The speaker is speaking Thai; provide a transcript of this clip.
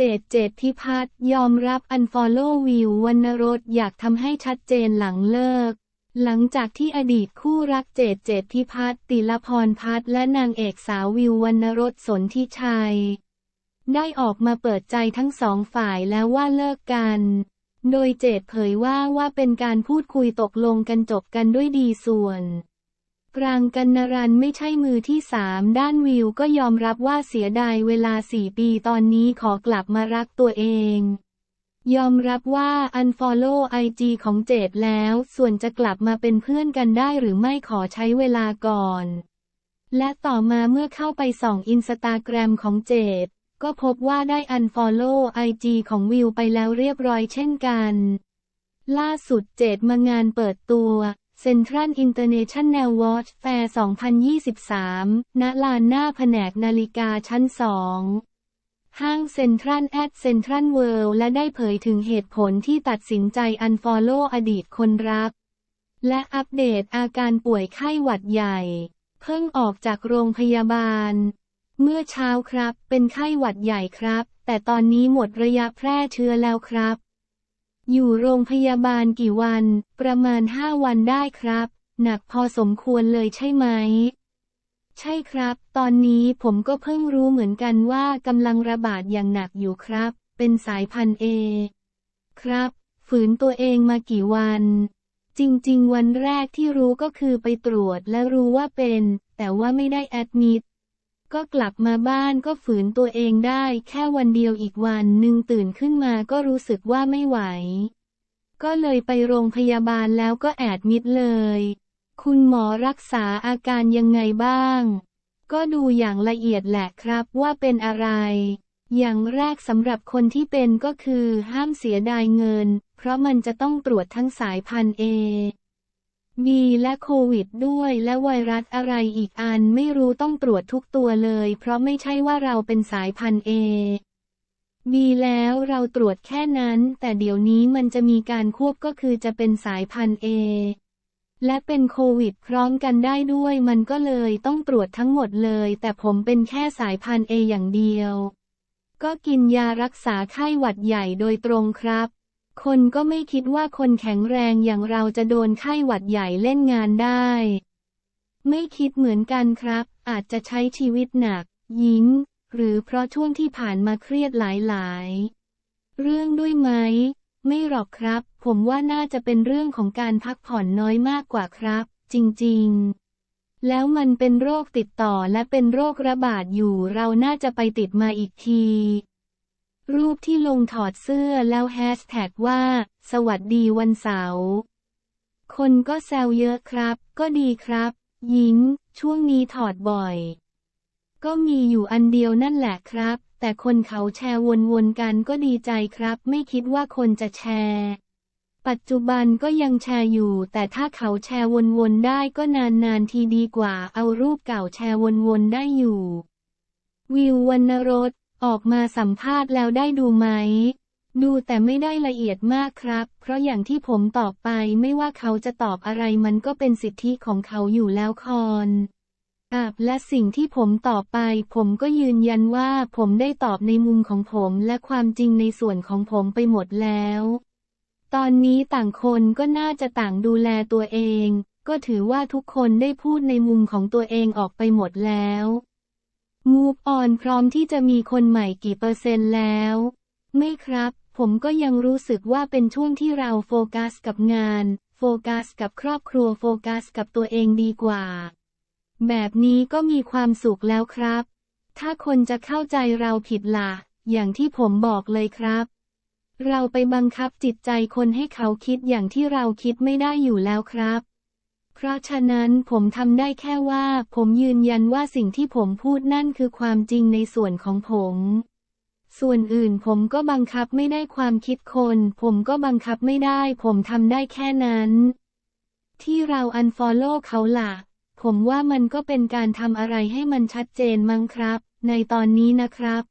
เจตเจตพิพัฒน์ยอมรับอันฟอลโลวิววรรณรสอยากทำให้ชัดเจนหลังเลิก หลังจากที่อดีตคู่รักเจตเจตพิพัฒน์ติลพรพัฒน์และนางเอกสาววิววรรณรสสนทิชัย ได้ออกมาเปิดใจทั้งสองฝ่ายแล้วว่าเลิกกัน โดยเจตเผยว่าว่าเป็นการพูดคุยตกลงกันจบกันด้วยดีส่วน ปรางกันนรันไม่ใช่มือที่สามด้านวิวก็ยอมรับว่าเสียดายเวลาสี่ปีตอนนี้ขอกลับมารักตัวเอง ยอมรับว่า unfollow IG ของเจดแล้ว ส่วนจะกลับมาเป็นเพื่อนกันได้หรือไม่ขอใช้เวลาก่อน และต่อมาเมื่อเข้าไปส่องอินสตาแกรมของเจดก็พบว่าได้ unfollow IG ของวิวไปแล้วเรียบร้อยเช่นกัน ล่าสุดเจดมางานเปิดตัว Central International Watch Fair 2023 ณ ลานหน้าแผนกนาฬิกาชั้น2ห้างเซ็นทรัลแอดเซ็นทรัลเวิลด์และได้เผยถึงเหตุผลที่ตัดสินใจ unfollow อดีตคนรัก และอัปเดตอาการป่วยไข้หวัดใหญ่ เพิ่งออกจากโรงพยาบาล เมื่อเช้าครับเป็นไข้หวัดใหญ่ครับ แต่ตอนนี้หมดระยะแพร่เชื้อแล้วครับ อยู่โรงพยาบาลกี่วัน ประมาณห้าวันได้ครับ หนักพอสมควรเลยใช่ไหม ใช่ครับ ตอนนี้ผมก็เพิ่งรู้เหมือนกันว่ากำลังระบาดอย่างหนักอยู่ครับ เป็นสายพันธุ์เอ ครับ ฝืนตัวเองมากี่วัน จริง ๆ วันแรกที่รู้ก็คือไปตรวจและรู้ว่าเป็น แต่ว่าไม่ได้แอดมิด ก็กลับมาบ้านก็ฝืนตัวเองได้แค่วันเดียวอีกวันหนึ่งตื่นขึ้นมาก็รู้สึกว่าไม่ไหว ก็เลยไปโรงพยาบาลแล้วก็แอดมิดเลย คุณหมอรักษาอาการยังไงบ้าง ก็ดูอย่างละเอียดแหละครับว่าเป็นอะไร อย่างแรกสำหรับคนที่เป็นก็คือห้ามเสียดายเงิน เพราะมันจะต้องตรวจทั้งสายพันธุ์ A B และโควิดด้วยและไวรัสอะไรอีกอันไม่รู้ต้องตรวจทุกตัวเลย เพราะไม่ใช่ว่าเราเป็นสายพันธุ์ A B แล้วเราตรวจแค่นั้น แต่เดี๋ยวนี้มันจะมีการควบก็คือจะเป็นสายพันธุ์ A และเป็นโควิดพร้อมกันได้ด้วย มันก็เลยต้องตรวจทั้งหมดเลย แต่ผมเป็นแค่สายพันธุ์ A อย่างเดียว ก็กินยารักษาไข้หวัดใหญ่โดยตรงครับ คนก็ไม่คิดว่าคนแข็งแรงอย่างเราจะโดนไข้หวัดใหญ่เล่นงานได้ ไม่คิดเหมือนกันครับ อาจจะใช้ชีวิตหนัก ยิ้ม หรือเพราะช่วงที่ผ่านมาเครียดหลายๆ เรื่องด้วยไหม ไม่หรอกครับ ผมว่าน่าจะเป็นเรื่องของการพักผ่อนน้อยมากกว่าครับ จริงๆแล้วมันเป็นโรคติดต่อและเป็นโรคระบาดอยู่เราน่าจะไปติดมาอีกที รูปที่ลงถอดเสื้อแล้วแฮชแท็กว่า สวัสดีวันเสาร์คนก็แซวเยอะครับ ก็ดีครับยิ้มช่วงนี้ถอดบ่อย ก็มีอยู่อันเดียวนั่นแหละครับ แต่คนเขาแชร์วนๆกันก็ดีใจครับ ไม่คิดว่าคนจะแชร์ ปัจจุบันก็ยังแชร์อยู่ แต่ถ้าเขาแชร์วนๆได้ก็นานๆทีดีกว่า เอารูปเก่าแชร์วนๆได้อยู่ วิววรรณรส ออกมาสัมภาษณ์แล้วได้ดูไหม ดูแต่ไม่ได้ละเอียดมากครับ เพราะอย่างที่ผมตอบไปไม่ว่าเขาจะตอบอะไรมันก็เป็นสิทธิของเขาอยู่แล้วคอนอาบและสิ่งที่ผมตอบไป ผมก็ยืนยันว่าผมได้ตอบในมุมของผมและความจริงในส่วนของผมไปหมดแล้ว ตอนนี้ต่างคนก็น่าจะต่างดูแลตัวเอง ก็ถือว่าทุกคนได้พูดในมุมของตัวเองออกไปหมดแล้ว Move on พร้อมที่จะมีคนใหม่กี่เปอร์เซ็นต์แล้ว ไม่ครับ ผมก็ยังรู้สึกว่าเป็นช่วงที่เราโฟกัสกับงาน โฟกัสกับครอบครัวโฟกัสกับตัวเองดีกว่า แบบนี้ก็มีความสุขแล้วครับ ถ้าคนจะเข้าใจเราผิดละ่ะ อย่างที่ผมบอกเลยครับ เราไปบังคับจิตใจคนให้เขาคิดอย่างที่เราคิดไม่ได้อยู่แล้วครับ เพราะฉะนั้นผมทำได้แค่ว่า ผมยืนยันว่าสิ่งที่ผมพูดนั่นคือความจริงในส่วนของผม ส่วนอื่นผมก็บังคับไม่ได้ความคิดคน ผมก็บังคับไม่ได้ ผมทำได้แค่นั้น ที่เราอันฟอลโล่เขาล่ะ ผมว่ามันก็เป็นการทำอะไรให้มันชัดเจนมั้งครับ ในตอนนี้นะครับ